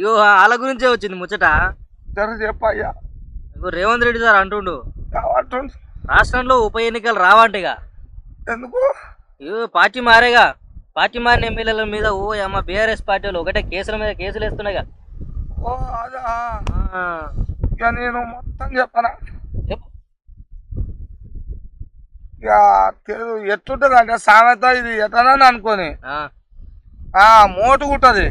ఇగో వాళ్ళ గురించే వచ్చింది ముచ్చట. జర చెప్పయ్యా. ఇగో రేవంత్ రెడ్డి సార్ అంటుండు. రాష్ట్రంలో ఉప ఎన్నికలు రావంటగా ఎందుకు? ఇగో పార్టీ మారేగా. పార్టీ మారిన ఎమ్మెల్యేల మీద ఓ అమ్మ బీఆర్ఎస్ పార్టీ వాళ్ళు ఒకటే కేసుల మీద కేసులు వేస్తున్నాయిగా. ఓ అదా? ఆ, ఇక నేను మొత్తం చెప్పనా? చెప్పు. ఇక ఎట్టుంటుంది అంటే సామెత ఇది ఎటనని అనుకొని. మోటుకుంటది.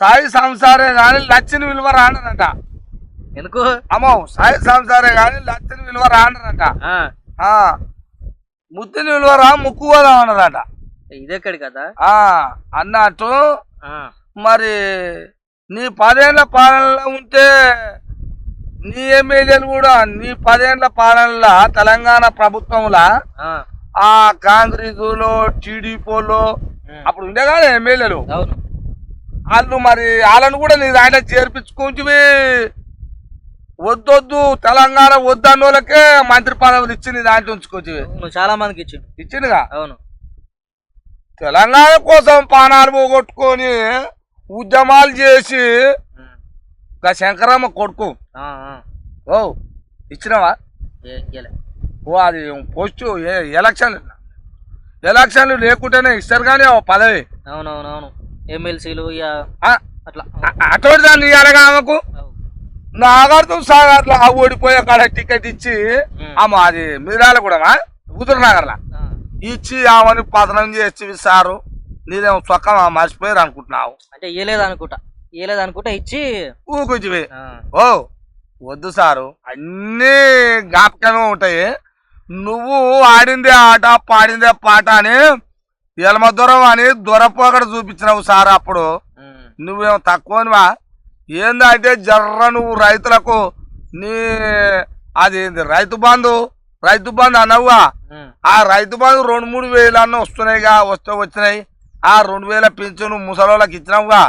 సాయి సంసారే కానీ లచ్చిని విలువ రానరట ఎందుకు? అమ్మో సాయి సంసారే కానీ లచ్చిని విలువ ఆ. ముద్దుని విలువ రా ముక్కు పోదాం అన్నారట ఇదెక్కడి కదా ఆ అన్నట్టు మరి నీ పదేళ్ళ పాలనలో ఉంటే నీ ఎమ్మెల్యేలు కూడా నీ పదేళ్ళ పాలనలో తెలంగాణ ప్రభుత్వంలో ఆ, ఆ కాంగ్రెస్లో టీడీపీలో. అప్పుడు ఉండే కదా ఎమ్మెల్యేలు. అవును. వాళ్ళు మరి వాళ్ళని కూడా నీ దాంట్లో చేర్పించుకుంటే వద్దొద్దు తెలంగాణ వద్దన్న వాళ్ళకే మంత్రి పదవులు ఇచ్చి నీ దాంట్లో ఉంచుకోవచ్చు చాలా మందికి ఇచ్చిండు. ఇచ్చిందిగా అవును. తెలంగాణ కోసం పానాలు పోగొట్టుకొని ఉద్యమాలు చేసి శంకరమ్మ కొడుకు. ఓ ఇచ్చినావా. ఓ అది పోస్ట్ ఎలక్షన్లు ఎలక్షన్లు లేకుంటేనే ఇస్తారు కానీ పదవి. అవునవునవును. ఎమ్మెల్సీలు ఇక అట్లా. అటువంటి దాన్ని ఇవ్వాలిగా ఆమెకు. నాగార్జున సాగర్లో ఆ ఓడిపోయే కాడ టికెట్ ఇచ్చి. ఆమె అది మిరాల కూడా హుజూర్ నగర్లో. ఇచ్చి ఆమెని పతనం చేసి సారు నీదేమో చొక్క మర్చిపోయారు అనుకుంటున్నావు. అంటే ఇయ్యలేదు అనుకుంటా ఇయ్యలేదు అనుకుంటా ఇచ్చి ఊకొచ్చివి ఓ వద్దు సారు. అన్నీ జ్ఞాపకంగా ఉంటాయి. నువ్వు ఆడిందే ఆట పాడిందే పాట అని ఎలమ దూరం అని దొరపోకడ చూపించినావు సార్ అప్పుడు. ఉమ్. నువ్వేమో తక్కువనివా ఏందంటే జర్ర నువ్వు రైతులకు నీ అది ఏంది రైతు బంధు? రైతు బంధు ఉమ్. ఆ రైతు బంధు రెండు మూడు వేలు అన్న వస్తున్నాయిగా వస్తే వచ్చినాయి. ఆ రెండు వేల పింఛను ముసలోళ్ళకి ఇచ్చినావుగా?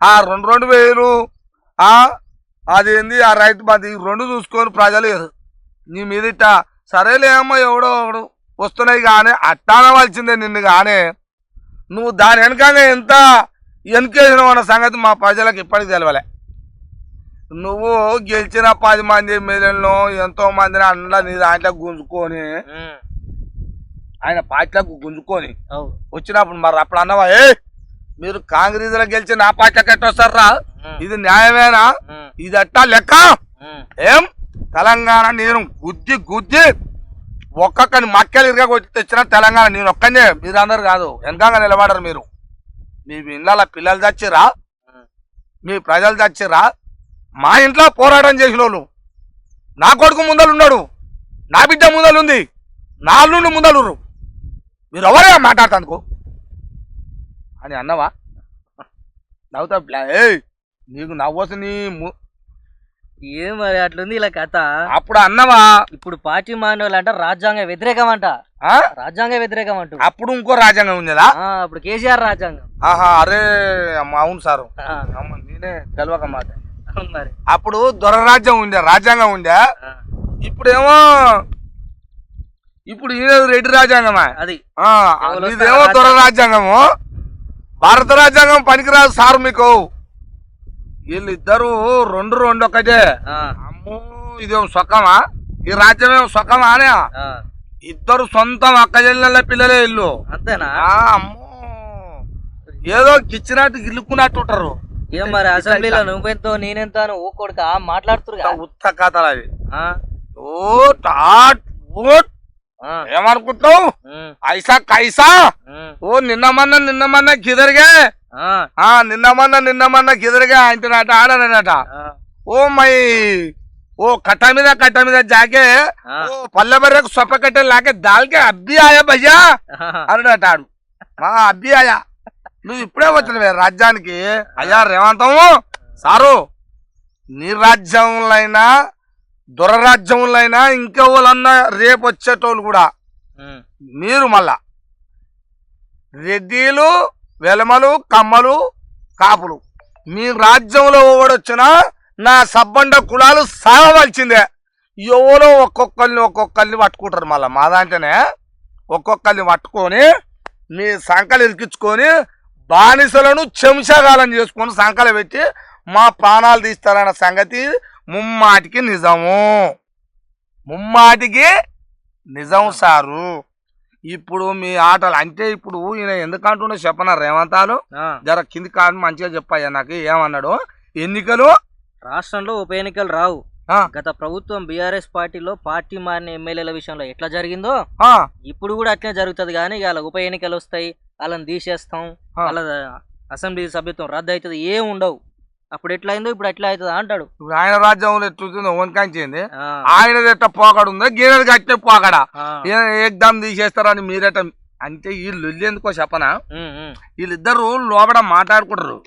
ఆ రెండు రెండు వేలు అదేంది ఆ రైతు బంధు ఈ రెండు చూసుకొని ప్రజలు నీ మీదిట సరేలే అమ్మ ఎవడో ఒకడు. వస్తున్నాయి కానీ అట్టానవలసిందే నిన్ను కానీ నువ్వు దాని వెనకంగా ఎంత వెనుకేసినావు అన్న సంగతి మా ప్రజలకు ఇప్పటికి తెలవలే నువ్వు గెలిచిన పది మంది ఎమ్మెల్యేలను ఎంతో మందిని అండ్ల నీ దాంట్లో గుంజుకొని. ఆయన పార్టీలకు గుంజుకొని వచ్చినప్పుడు మరి అప్పుడు అన్నవా ఏ మీరు కాంగ్రెస్లో గెలిచి నా పార్టీకి ఎట్టొస్తారా ఉమ్. ఇది న్యాయమేనా. ఇది అట్టా లెక్క. ఏం తెలంగాణ నేను గుద్ది గుద్ది ఒక్కొక్కని మక్కలు ఇరగా కొట్టి తెచ్చిన తెలంగాణ నేను ఒక్కనే మీరు అందరు కాదు. వెనకంగా నిలబడరు మీరు. మీ ఇళ్ళ పిల్లలు చచ్చిరా మీ ప్రజలు చచ్చిరా మా ఇంట్లో పోరాటం చేసిన వాళ్ళు నా కొడుకు ముందలు ఉన్నాడు నా బిడ్డ ముందలు ఉంది నా అల్లుండి ముందలు మీరు ఎవరే మాట్లాడతానుకో అని అన్నవా? నవ్వుతా ఏయ్ నీకు నవ్వొచ్చు నీ ము- ఏం మరి అట్లుంది ఇలా కథ? అప్పుడు అన్నవా ఇప్పుడు పార్టీ మారిన వాళ్ళు అంట రాజ్యాంగ వ్యతిరేకం అంట. ఆ? రాజ్యాంగ వ్యతిరేకం అంటూ. అప్పుడు ఇంకో రాజ్యాంగం ఉండేదా? ఆ, అప్పుడు కేసీఆర్ రాజ్యాంగం. ఆహా అరే అమ్మ అవును సారు. నేనే తెలియక మాట. అప్పుడు దొరరాజ్యం ఉండే రాజ్యాంగం ఉండే. ఇప్పుడేమో ఇప్పుడు ఈయన రెడ్డి రాజ్యాంగమా. అది. ఇదేమో దొర రాజ్యాంగము. భారత రాజ్యాంగం పనికిరాదు సారు మీకు. వీళ్ళిద్దరు రెండు రెండు ఒకటే. అమ్మో ఇదేమో సొక్కమా? ఈ రాజ్యం సొక్కమా అనే? ఇద్దరు సొంతం అక్క చెల్లెళ్ళ పిల్లలే ఇల్లు అంతేనా? అమ్మో. ఏదో గిచ్చినట్టు గిల్లుకున్నట్టు ఉంటారు. ఏం మరి అసెంబ్లీలో నువ్వెంతో నేనెంతో అని ఊ కొడుక మాట్లాడుతురుగా? ఉత్త కథలు అవి. ఆ, ఓ టాట్ ఓట్ ఆ, ఏమనుకుంటావు ఐసా కైసా? ఓ నిన్నమన్న నిన్నమన్న కిదరిగే ఆ, ఆ. నిన్నమన్న నిన్నమన్న కిదరిగే అంటున్నట ఆడనట ఓ మై ఓ కట్ట మీద కట్ట మీద జాకే. ఓ పల్లె బర్రెకు సొప్ప కట్టే లాకే దాల్కే అబ్బి ఆయా భయ్యా ఆహా, అన్నాడట ఆడు. మా అబ్బి ఆయా నువ్వు ఇప్పుడే వచ్చినవే రాజ్యానికి. అయ్యా రేవంతము సారు నీ రాజ్యంలైనా దురరాజ్యములైనా ఇంకెవరన్నా రేపు వచ్చేటోళ్ళు కూడా. మీరు మళ్ళా రెడ్డిలు వెలమలు కమ్మలు కాపులు. మీ రాజ్యంలో ఓడొచ్చినా నా సబ్బండ కులాలు సాగవలసిందే ఎవరో ఒక్కొక్కరిని ఒక్కొక్కరిని పట్టుకుంటారు మళ్ళీ. మా దాంట్లోనే ఒక్కొక్కరిని పట్టుకొని మీ సంకలు ఇరికించుకొని బానిసలను చెంచగాలం చేసుకొని సంకలు పెట్టి మా ప్రాణాలు తీస్తారన్న సంగతి ముమ్మాటికి నిజము. ముమ్మాటికి నిజం సారు. ఇప్పుడు మీ ఆటలు అంటే ఇప్పుడు ఈయన ఎందుకంటుండే చెప్పనా రేవంతాలు జర కింది కాదు మంచిగా చెప్పాయా నాకు ఏమన్నాడు? ఎన్నికలు? రాష్ట్రంలో ఉప ఎన్నికలు రావు. గత ప్రభుత్వం బీఆర్ఎస్ పార్టీలో పార్టీ మారిన ఎమ్మెల్యేల విషయంలో ఎట్లా జరిగిందో ఇప్పుడు కూడా అట్లనే జరుగుతుంది కానీ వాళ్ళ ఉప ఎన్నికలు వస్తాయి వాళ్ళని తీసేస్తాం. వాళ్ళ అసెంబ్లీ సభ్యత్వం రద్దు అవుతుంది ఏం ఉండవు. అప్పుడు ఎట్లా అయిందో ఇప్పుడు ఎట్లా అవుతుంది అంటాడు. ఇప్పుడు ఆయన రాజ్యంలో ఎట్లుందో వనకాంచింది ఆ, ఆయన ఎట్ట పోకడు ఉందో? గీనది కట్టే పోకడా? ఏకదమ్ తీసేస్తారని మీరెట అంటే వీళ్ళు ఎందుకో చెప్పనా? వీళ్ళిద్దరు లోపల మాట్లాడుకుంటారు.